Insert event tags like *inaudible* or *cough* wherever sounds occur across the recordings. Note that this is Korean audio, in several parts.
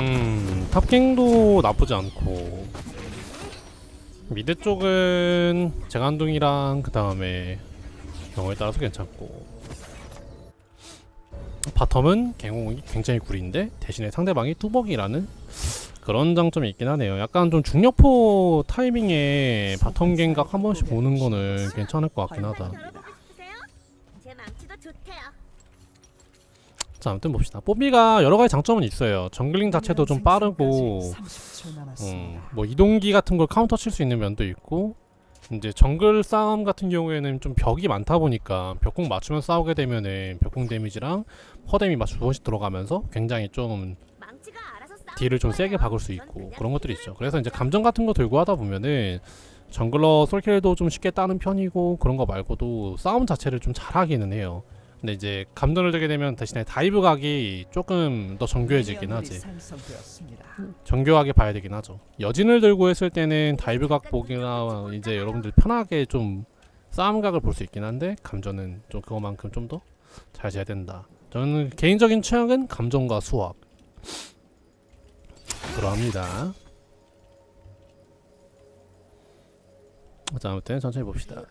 음, 탑갱도 나쁘지 않고 미드 쪽은 재간둥이랑 그 다음에 경우에 따라서 괜찮고 바텀은 갱공이 굉장히 구린데 대신에 상대방이 뚜벅이라는 그런 장점이 있긴 하네요. 약간 좀 중력포 타이밍에 바텀 갱각 한 번씩 보는 거는 괜찮을 것 같긴 하다. 자, 아무튼 봅시다. 뽀비가 여러 가지 장점은 있어요. 정글링 자체도 좀 빠르고, 30초 음. 뭐 이동기 같은 걸 카운터 칠 수 있는 면도 있고, 이제 정글 싸움 같은 경우에는 좀 벽이 많다 보니까 벽공 맞추면 싸우게 되면은 벽공 데미지랑 퍼 데미 맞추 두 번씩 들어가면서 굉장히 좀 딜을 좀 세게. 박을 수전 있고 그런 것들이 있죠. 그래서 이제 감정 같은 거 들고 하다 보면은 정글러 솔킬도 좀 쉽게 따는 편이고 그런 거 말고도 싸움 자체를 좀 잘하기는 해요. 근데 이제 감정을 들게 되면 대신에 다이브 각이 조금 더 정교해지긴 하지. 정교하게 봐야 되긴 하죠. 여진을 들고 했을 때는 다이브 각 보기나 이제 여러분들 편하게 좀 싸움 각을 볼 수 있긴 한데 감정은 좀 그거만큼 좀 더 잘 재야 된다. 저는 개인적인 취향은 감정과 수학. 그러합니다. 자, 아무튼 천천히 봅시다.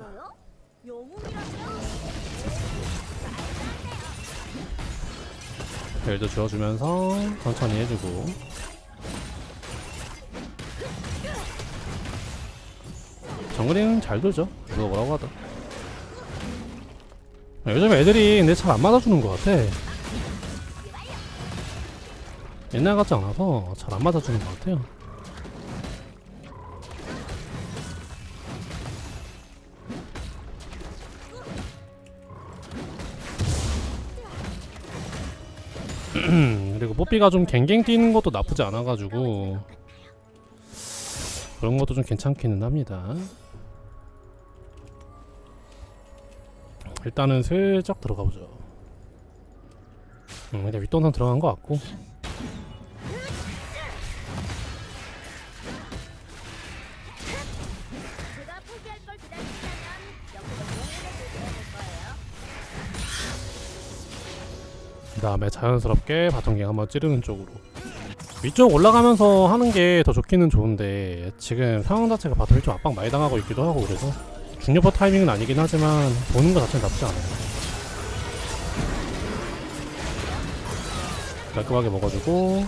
벨도 주워주면서 천천히 해주고. 정글이는 잘 돌죠? 누가 뭐라고 하든 요즘 애들이 근데 잘안 맞아주는 것 같아. 옛날 같지 않아서 잘 안 맞아주는 것 같아요 뽀삐가 좀 갱갱 뛰는 것도 나쁘지 않아가지고 그런 것도 좀 괜찮기는 합니다. 일단은 슬쩍 들어가 보죠. 음, 근데 윗동산 들어간 것 같고 다음에 자연스럽게 바통갱 한번 찌르는 쪽으로. 위쪽 올라가면서 하는 게 더 좋기는 좋은데 지금 상황 자체가 바텀이 좀 압박 많이 당하고 있기도 하고 그래서 중력포 타이밍은 아니긴 하지만 보는 것 자체는 나쁘지 않아요. 깔끔하게 먹어주고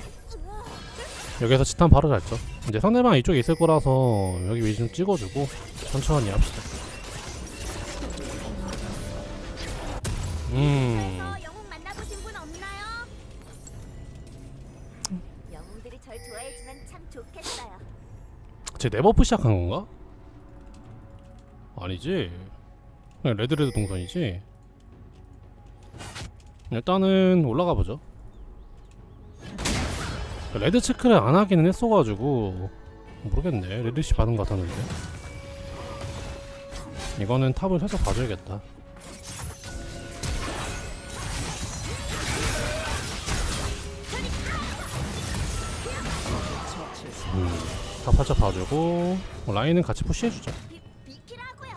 여기서 치탄 바로 잘죠 이제 상대방 이쪽에 있을 거라서 여기 위치 좀 찍어주고 천천히 합시다. 음 제 네버프 시작한 건가? 아니지. 그냥 레드레드 동선이지. 일단은 올라가 보죠. 레드 체크를 안 하기는 했어가지고 모르겠네. 레드시 받은 것 같았는데. 이거는 탑을 살짝 봐줘야겠다. 탑 살짝 봐주고. 뭐 라인은 같이 비키라고요.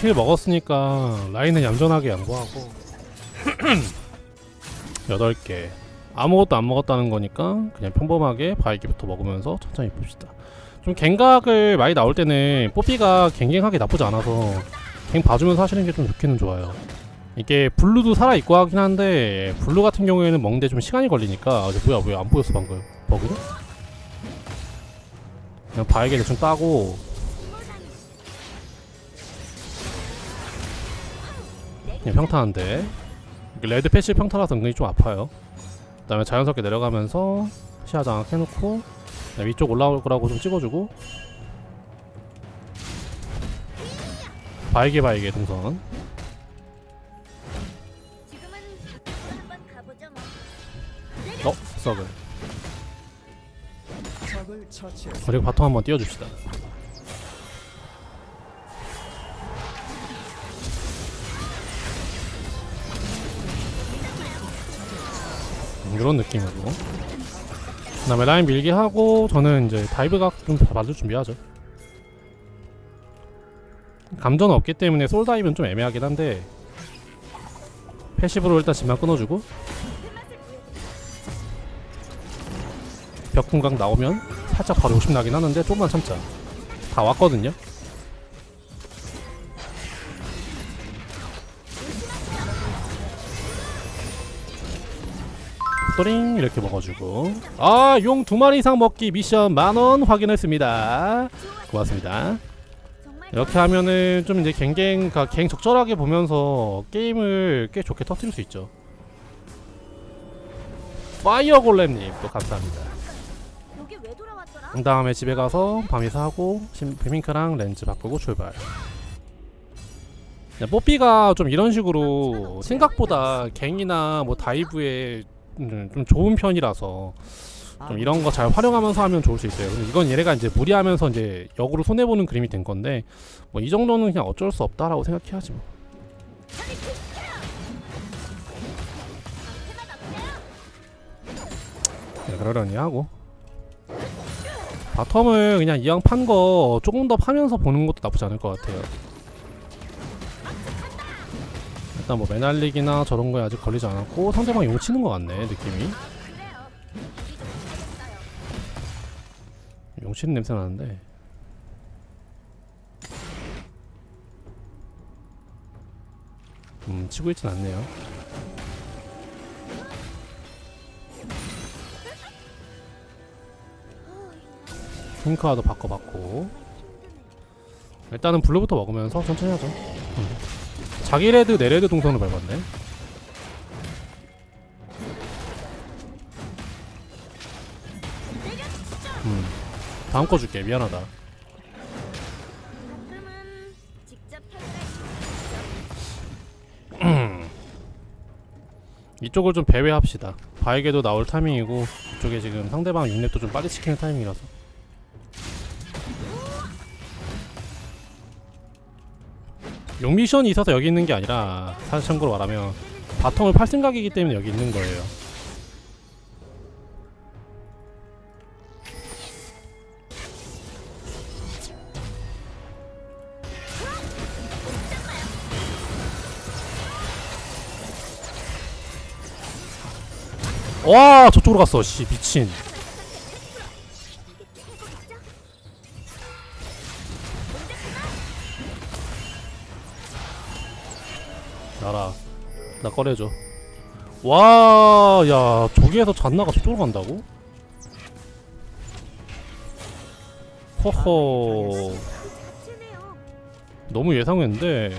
킬 먹었으니까 라인은 얌전하게 양보하고. *clears throat* 8개. 아무것도 안 먹었다는 거니까 그냥 평범하게 바이기부터 먹으면서 천천히 봅시다. 좀 갱각을 많이 나올 때는 뽀삐가 갱갱하게 나쁘지 않아서 갱 봐주면서 하시는 게 좀 좋기는 좋아요 이게 블루도 살아있고 하긴 한데 블루 같은 경우에는 먹는데 좀 시간이 걸리니까. 아, 뭐야 뭐야. 안 보였어 방금. 버그네? 그냥 바이게 대충 따고. 그냥 평타인데. 이게 레드 패시 평타라서 은근히 좀 아파요. 그 다음에 자연스럽게 내려가면서 시야 장악 해놓고 위쪽 올라올 거라고 좀 찍어주고. 바이게 바이게 동선 썩을. 그리고 바텀 한번 띄워줍시다. 이런 느낌으로. 그 다음에 라인 밀기 하고 저는 이제 다이브각 좀 맞을 준비하죠. 감전은 없기 때문에 솔다이브는 좀 애매하긴 한데 패시브로 일단 집만 끊어주고 벽궁각 나오면 살짝 바로 욕심 나긴 하는데 조금만 참자. 다 왔거든요. 또링! 이렇게 먹어주고. 아 용 두 마리 이상 먹기 미션 만원 확인했습니다. 고맙습니다. 이렇게 하면은 좀 이제 갱갱 가- 갱 적절하게 보면서 게임을 꽤 좋게 터뜨릴 수 있죠. 파이어 골렘님 또 감사합니다? 그 다음에 집에 가서 밤이사 하고 심- 비밍크랑 렌즈 바꾸고 출발 네, 뽀삐가 좀 이런 식으로 생각보다 갱이나 뭐 다이브에 음, 좀 좋은 편이라서 좀 이런 거 잘 활용하면서 하면 좋을 수 있어요. 근데 이건 얘네가 이제 무리하면서 이제 역으로 손해 보는 그림이 된 건데 뭐 이 정도는 그냥 어쩔 수 없다라고 생각해야지 뭐. 네, 그러려니 하고 바텀을 그냥 이왕 판 거 조금 더 파면서 보는 것도 나쁘지 않을 것 같아요. 일단 뭐 매날리기나 저런 거에 아직 걸리지 않았고 상대방 용 치는 것 같네 느낌이. 용 치는 냄새 나는데. 음 치고 있진 않네요. 핑크와도 바꿔봤고 일단은 블루부터 먹으면서 천천히 하죠. 음. 자기 레드 내 레드 동선을 밟았네. 음. 다음 거 줄게 미안하다. *clears throat* 이쪽을 좀 배회합시다. 바에게도 나올 타이밍이고 이쪽에 지금 상대방 6렙도 좀 빨리 지키는 타이밍이라서 용 미션이 있어서 여기 있는 게 아니라 사실 참고로 말하면 바텀을 팔 생각이기 때문에 여기 있는 거예요. 와 저쪽으로 갔어 씨 미친 나라 나 꺼내줘 와야 저기에서 잔나가 저쪽으로 간다고? 허허. 너무 예상했는데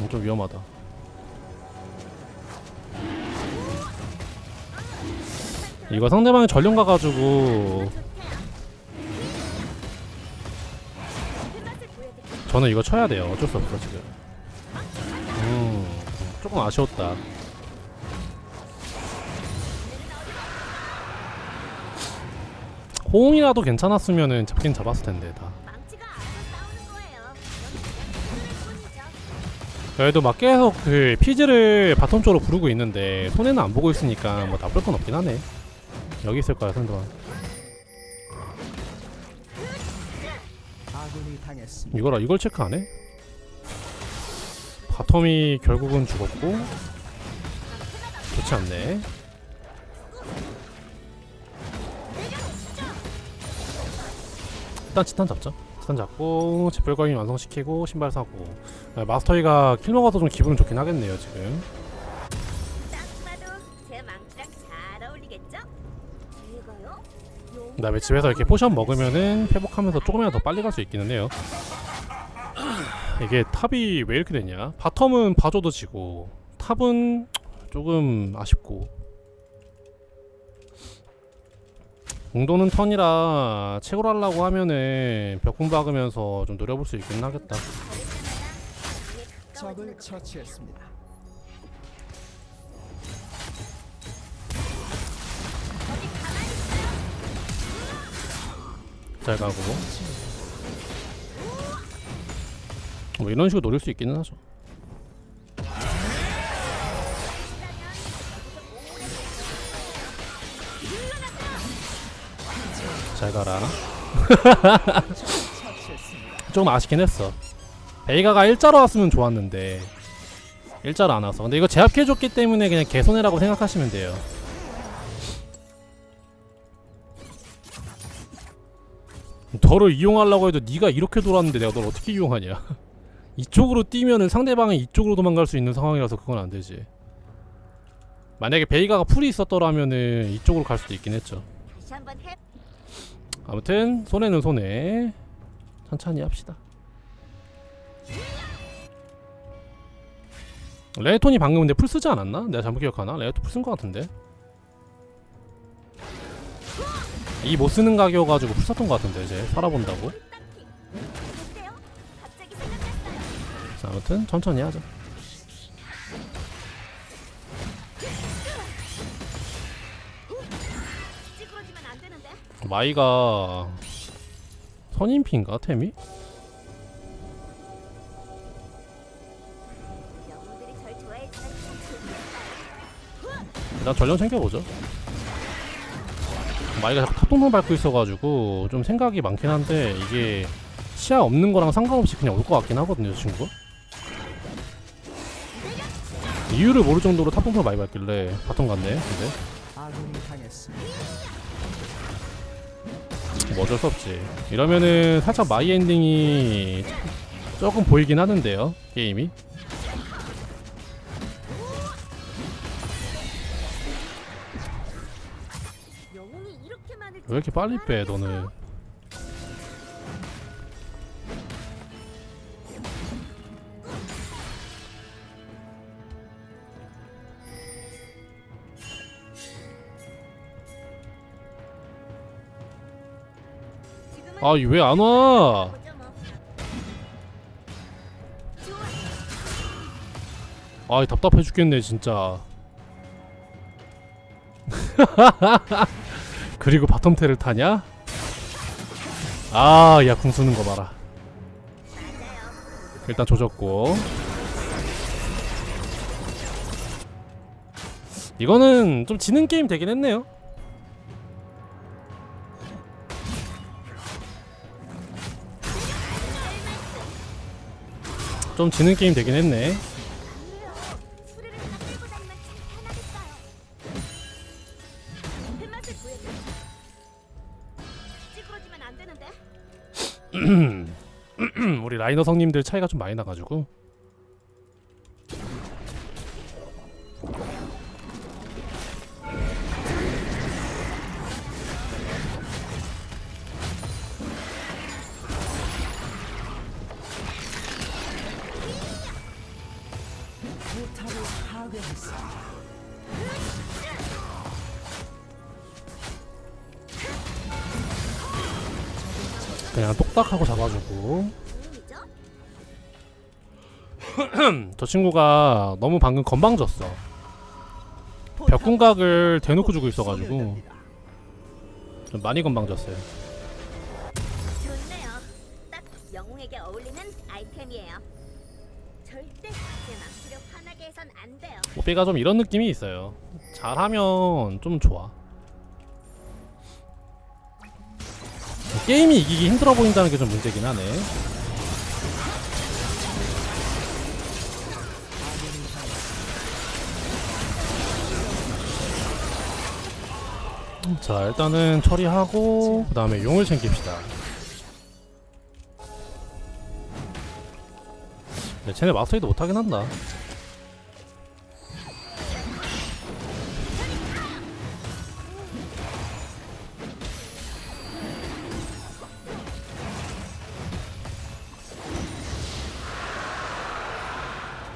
음, 좀 위험하다 이거 상대방이 전령 가가지고. 저는 이거 쳐야 돼요 어쩔 수 없어 지금 음 조금 아쉬웠다 호응이라도 괜찮았으면은 잡긴 잡았을 텐데 다. 그래도 막 계속 그 피즈를 바텀 쪽으로 부르고 있는데 손해는 안 보고 있으니까 뭐 나쁠 건 없긴 하네 여기 있을 거야 상대방. 이거라 이걸 체크 안 해? 바텀이 결국은 죽었고 좋지 않네. 일단 치탄 잡자. 치탄 잡고 제별거인 완성시키고 신발 사고. 아, 마스터이가 킬 먹어서 좀 기분은 좋긴 하겠네요 지금 그 다음에 집에서 이렇게 포션 먹으면은 회복하면서 조금이라도 더 빨리 갈 수 있기는 해요. 이게 탑이 왜 이렇게 됐냐? 바텀은 봐줘도 지고 탑은 조금 아쉽고. 공도는 턴이라 채굴 하려고 하면은 벽궁 박으면서 좀 노려볼 수 있긴 하겠다. 적을 처치했습니다. 잘 가고. 뭐 이런 식으로 노릴 수 있기는 하죠. 자잘 가라. *laughs* 좀 아쉽긴 했어. 베이가가 일자로 왔으면 좋았는데 일자로 안 와서 근데 이거 제압해줬기 때문에 그냥 개손해라고 생각하시면 돼요 너를 이용하려고 해도 네가 이렇게 돌았는데 내가 널 어떻게 이용하냐 *laughs* 이쪽으로 뛰면은 상대방이 이쪽으로 도망갈 수 있는 상황이라서 그건 안 되지 만약에 베이가가 풀이 있었더라면은 이쪽으로 갈 수도 있긴 했죠. 아무튼 손해는 손해 천천히 합시다 레톤이 방금 근데 풀 쓰지 않았나? 내가 잘못 기억하나? 레톤 풀쓴 것 같은데 이 못 쓰는 각이어가지고 풀 썼던 것 같은데 이제 살아본다고. 자, 아무튼 천천히 하자. 마이가 선임피인가 템이? 일단 전령 챙겨보죠 마이가 자꾸 탑동만 밟고 있어가지고 좀 생각이 많긴 한데 이게 시야 없는 거랑 상관없이 그냥 올 것 같긴 하거든요 저 친구가. 이유를 모를 정도로 탑동만 많이 밟길래 바텀 갔네 근데. 뭐 어쩔 수 없지. 이러면은 살짝 마이 엔딩이 조금 보이긴 하는데요 게임이 왜 이렇게 빨리 빼 너는 지금은 아왜안 와? 아 답답해 죽겠네 진짜 *laughs* 그리고 바텀텔을 타냐? 아 야 궁 쓰는 거 봐라. 일단 조졌고 이거는 좀 지는 게임 되긴 했네요 좀 지는 게임 되긴 했네 라이너 성님들 차이가 좀 많이 나가지고. 그냥 똑딱하고 잡아주고? *clears throat* 저 친구가 너무 방금 건방졌어 벽궁각을 대놓고 주고 있어가지고. 좀 많이 건방졌어요 좋네요. 딱 영웅에게 어울리는 아이템이에요. 절대 제 맘대로 화나게 해선 안 돼요. 뽀삐가 좀 이런 느낌이 있어요 잘하면 좀 좋아 게임이 이기기 힘들어 보인다는 게 좀 문제긴 하네 자 일단은 처리하고 그 다음에 용을 챙깁시다. 네, 쟤네 마스터이도 못하긴 한다.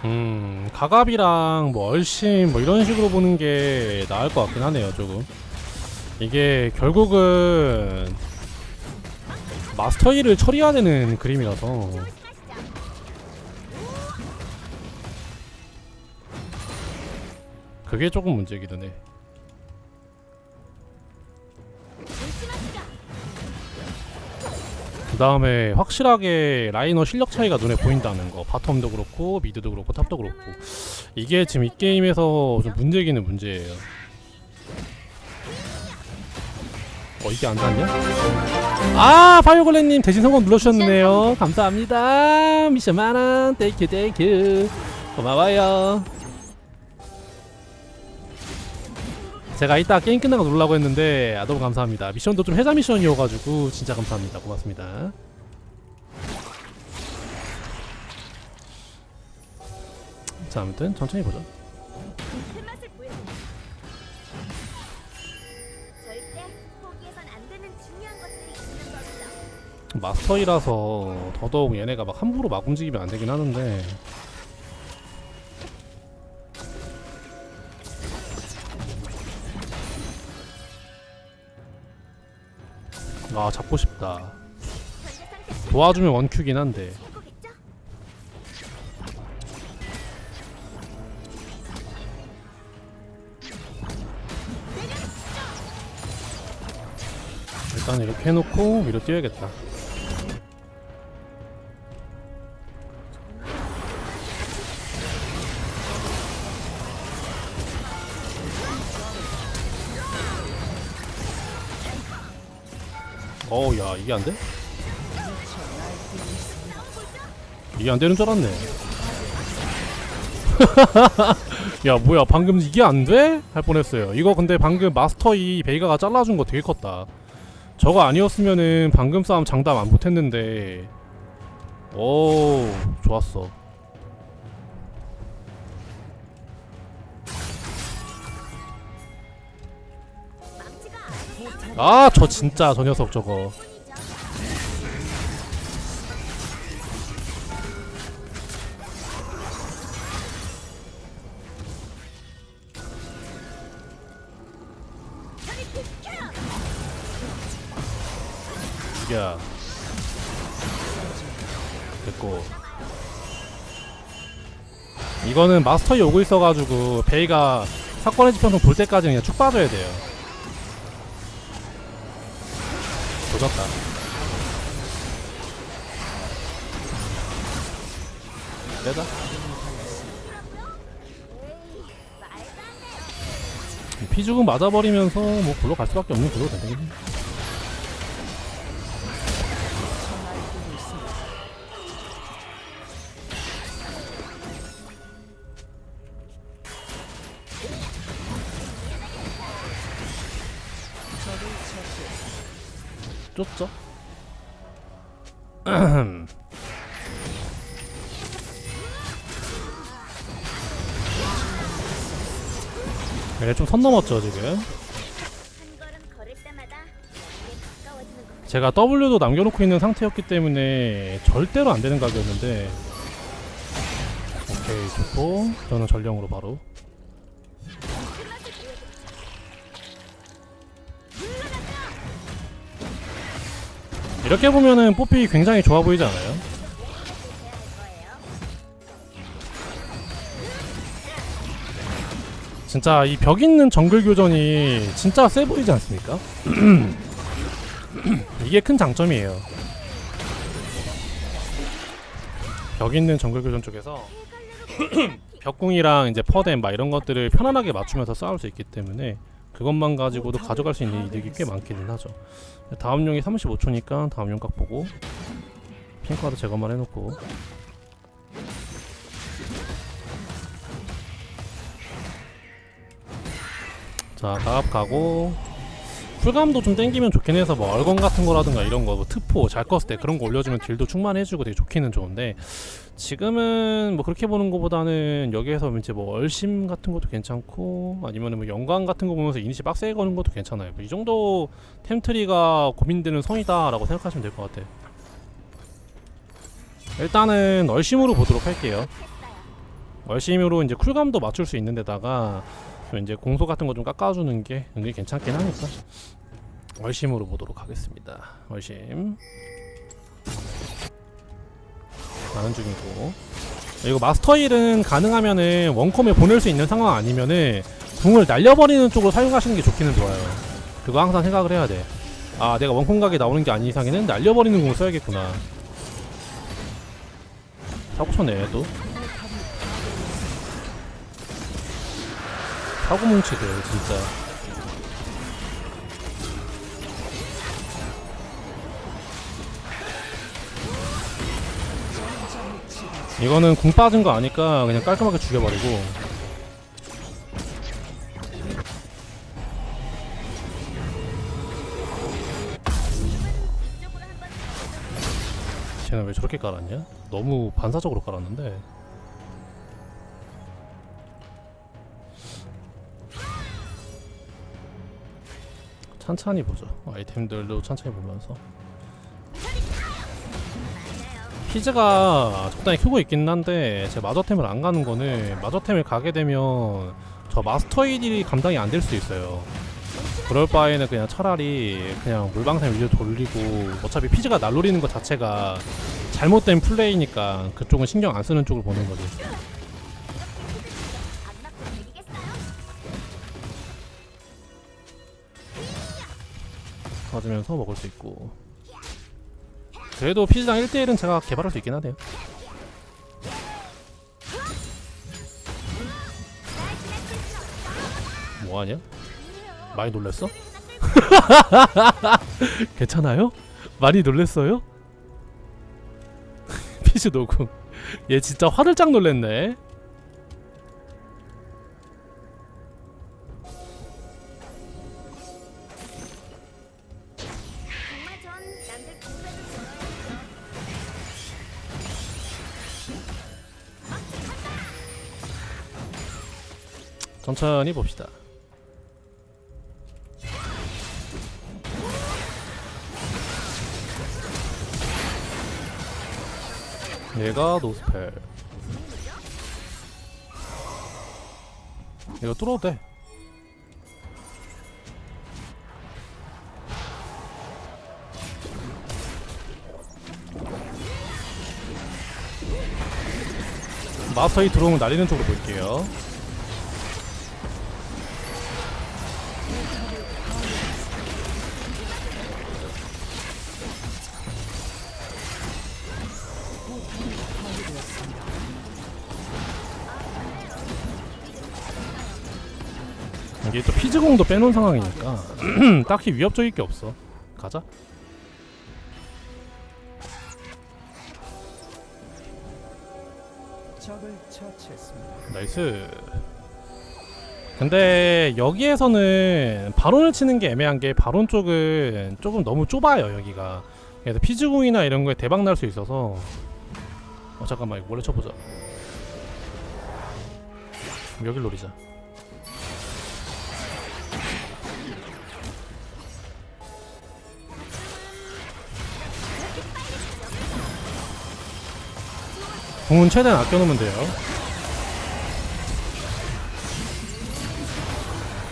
음 가갑이랑 뭐 얼씬 뭐 이런 식으로 보는 게 나을 것 같긴 하네요 조금 이게 결국은 마스터 1을 처리해야 되는 그림이라서. 그게 조금 문제기도 해 조심하시죠. 그 다음에 확실하게 라이너 실력 차이가 눈에 보인다는 거 바텀도 그렇고 미드도 그렇고 탑도 그렇고 이게 지금 이 게임에서 좀 문제기는 문제예요 어 이게 안 닿냐? 아 파이어골레님 대신 성공 눌러주셨네요. 감사합니다. 미션 만원 땡큐 땡큐 고마워요. 제가 이따 게임 끝나고 누르려고 했는데 아, 너무 감사합니다. 미션도 좀 해자 미션이어가지고 진짜 감사합니다. 고맙습니다. 자 아무튼 천천히 보자 마스터이라서 더더욱 얘네가 막 함부로 막 움직이면 안 되긴 하는데. 아 잡고 싶다. 도와주면 원큐긴 한데? 일단 이렇게 해놓고 위로 뛰어야겠다 어우 야 이게 안 돼? 이게 안 되는 줄 알았네. *laughs* 야 뭐야 방금 이게 안 돼? 할 뻔했어요. 이거 근데 방금 마스터 이 베이가가 잘라준 거 되게 컸다. 저거 아니었으면은 방금 싸움 장담 안 못했는데. 오 좋았어 아 저 진짜 저 녀석 저거! 야 됐고. 이거는 마스터이 오고 있어가지고 베이가 사건의 지평선 볼 때까지 그냥 쭉 빠져야 돼요 조졌다 돼. 피죽은 맞아버리면서 뭐 골로 갈 수밖에 없는 구도가 되긴 해. 쫓죠? 얘네 *clears throat* 좀선 넘었죠 지금. 제가 W도 남겨놓고 있는 상태였기 때문에 절대로 안 되는 각이었는데. 오케이 좋고 저는 전령으로 바로 이렇게 보면은 뽀삐 굉장히 좋아 보이지 않아요? 진짜 이 벽 있는 정글 교전이 진짜 세 보이지 않습니까? *clears throat* 이게 큰 장점이에요. 벽 있는 정글 교전 쪽에서 *clears throat* 벽궁이랑 이제 퍼뎀 막 이런 것들을 편안하게 맞추면서 싸울 수 있기 때문에 그것만 가지고도 가져갈 수 있는 이득이 꽤 많기는 하죠. 다음 용이 35초니까 다음 용각 보고 핑크카드 제거만 해놓고. 자 다합 가고 풀감도 좀 땡기면 좋긴 해서 뭐 얼건 같은 거라든가 이런 거뭐 트포 잘 껐을 때 그런 거 올려주면 딜도 충만해지고 되게 좋기는 좋은데 지금은 뭐 그렇게 보는 거보다는 여기에서 이제 뭐 얼심 같은 것도 괜찮고 아니면은 뭐 영광 같은 거 보면서 이니시 빡세게 거는 것도 괜찮아요. 뭐 이 정도 템트리가 고민되는 선이다 라고 생각하시면 될 것 같아요. 일단은 얼심으로 보도록 할게요. 얼심으로 이제 쿨감도 맞출 수 있는 데다가 또 이제 공소 같은 거 좀 깎아주는 게 은근히 괜찮긴 하니까 얼심으로 보도록 하겠습니다. 얼심 가는 중이고 이거 마스터 힐은 가능하면은 원컴에 보낼 수 있는 상황 아니면은 궁을 날려버리는 쪽으로 사용하시는 게 좋기는 좋아요. 그거 항상 생각을 해야 돼. 아 내가 원컴 각이 나오는 게 아닌 이상에는 날려버리는 궁을 써야겠구나. 사고 쳤네 또. 사고 뭉치대요 진짜. 이거는 궁 빠진 거 아니까 그냥 깔끔하게 죽여버리고. 쟤는 왜 저렇게 깔았냐? 너무 반사적으로 깔았는데. 찬찬히 보죠. 아이템들도 천천히 보면서. 피즈가 적당히 크고 있긴 한데 제 마저템을 안 가는 거는 마저템을 가게 되면 저 마스터 이딜이 감당이 안 될 수 있어요. 그럴 바에는 그냥 차라리 그냥 물방사 위로 돌리고 어차피 피즈가 날로리는 것 자체가 잘못된 플레이니까 그쪽은 신경 안 쓰는 쪽을 보는 거지 맞으면서 먹을 수 있고 그래도 피즈랑 1대1은 제가 개발할 수 있긴 하네요 뭐하냐? 많이 놀랬어? *laughs* 괜찮아요? 많이 놀랬어요? *laughs* 피즈 노구 얘 진짜 화들짝 놀랬네 천천히 봅시다. 얘가 노스펠. 이거 뚫어도 돼. 마스터이 들어오면 날리는 쪽으로 볼게요 이게 또 피즈공도 빼놓은 상황이니까. *clears throat* 딱히 위협적일 게 없어. 가자. 나이스. 근데 여기에서는 바론을 치는 게 애매한 게 바론 쪽은 조금 너무 좁아요 여기가. 그래서 피즈공이나 이런 거에 대박 날 수 있어서 어 잠깐만 이거 원래 쳐보자. 여길 노리자. 공은 최대한 아껴놓으면 돼요.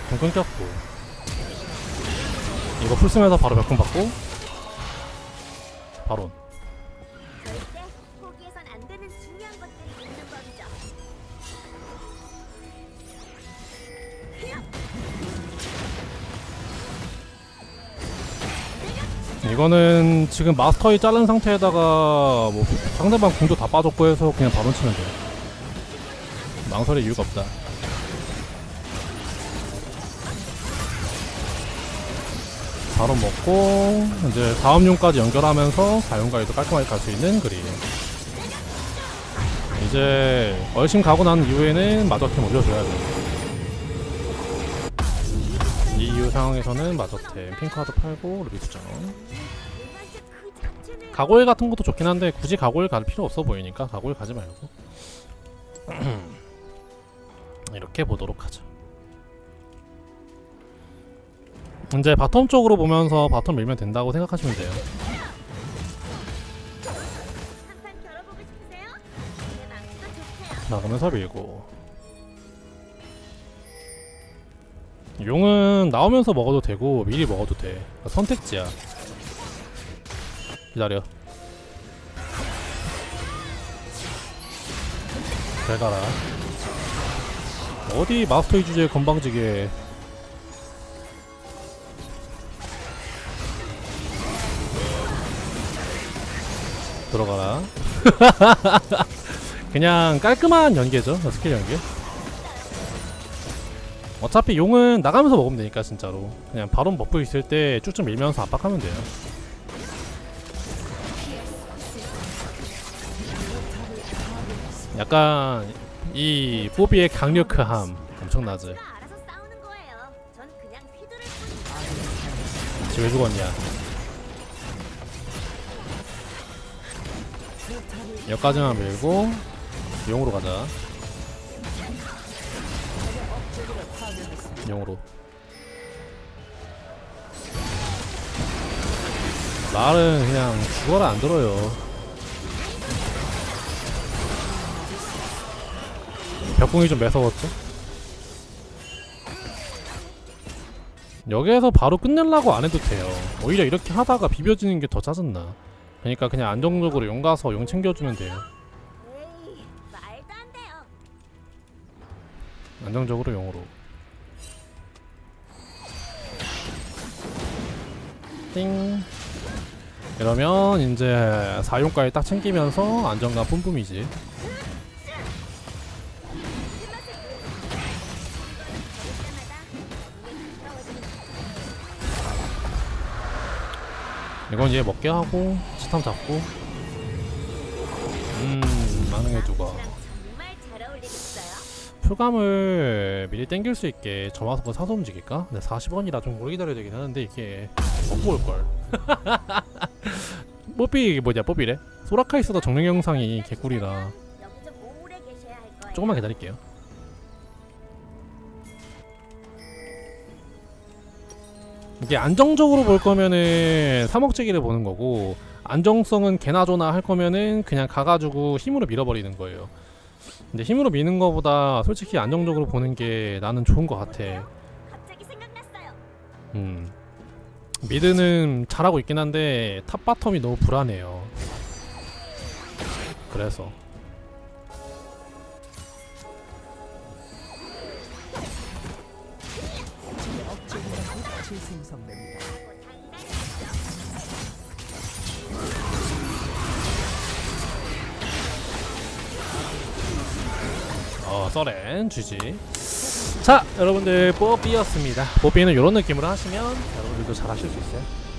공 끊겼고. 이거 풀 쓰면서 바로 몇분 받고. 바론 이거는 지금 마스터이 자른 상태에다가 뭐 상대방 궁도 다 빠졌고 해서 그냥 바론 치면 돼요. 망설일 이유가 없다. 바론 먹고 이제 다음 용까지 연결하면서 4용까지도 깔끔하게 갈 수 있는 그림 이제 얼씬 가고 난 이후에는 마저템 올려줘야 돼. 이 이후 상황에서는 마저템 핑크카드 팔고 루비 수정 그 가골 같은 것도 좋긴 한데 굳이 가골 갈 필요 없어 보이니까 가골 가지 말고 *clears throat* 이렇게 보도록 하죠. 이제 바텀 쪽으로 보면서 바텀 밀면 된다고 생각하시면 돼요. 막으면서 밀고 용은 나오면서 먹어도 되고 미리 먹어도 돼. 그러니까 선택지야. 기다려. 잘 가라. 어디 마스터이 주제에 건방지게. 들어가라. *laughs* 그냥 깔끔한 연계죠. 스킬 연계 어차피 용은 나가면서 먹으면 되니까 진짜로 그냥 바론 버프 있을 때 쭉쭉 밀면서 압박하면 돼요 약간 이 뽀비의 강력함 엄청나지 가 알아서 싸우는 거예요. 전 그냥 휘두를 뿐. 지금 왜 죽었냐 여기까지만 밀고 용으로 가자 용으로. 말은 그냥 죽어라 안 들어요. 벽궁이 좀 매서웠죠? 여기에서 바로 끝내려고 안 해도 돼요. 오히려 이렇게 하다가 비벼지는 게 더 짜증나. 그러니까 그냥 안정적으로 용 가서 용 챙겨주면 돼요. 안정적으로 용으로 띵 이러면 이제 4용까지 딱 챙기면서 안정감 뿜뿜이지. 이건 얘 먹게 하고 치탐 잡고. 음 두가 정말 잘 풀감을 미리 땡길 수 있게 점화석을 사서 움직일까? 근데 40원이라 좀 오래 기다려야 되긴 하는데 이게 먹고 올걸 *laughs* 뽀삐 뭐냐 뽀삐래? 소라카이스도 정령 영상이 개꿀이라. 조금만 기다릴게요 이게 안정적으로 볼 거면은 3억제기를 보는 거고 안정성은 개나조나 할 거면은 그냥 가가지고 힘으로 밀어버리는 거예요 근데 힘으로 미는 거보다 솔직히 안정적으로 보는 게 나는 좋은 것 같아. 음. 미드는 잘하고 있긴 한데 탑 바텀이 너무 불안해요. 그래서 어 써렌 주지. 자 여러분들 뽀삐였습니다. 뽀삐는 이런 느낌으로 하시면 여러분들도 잘 하실 수 있어요.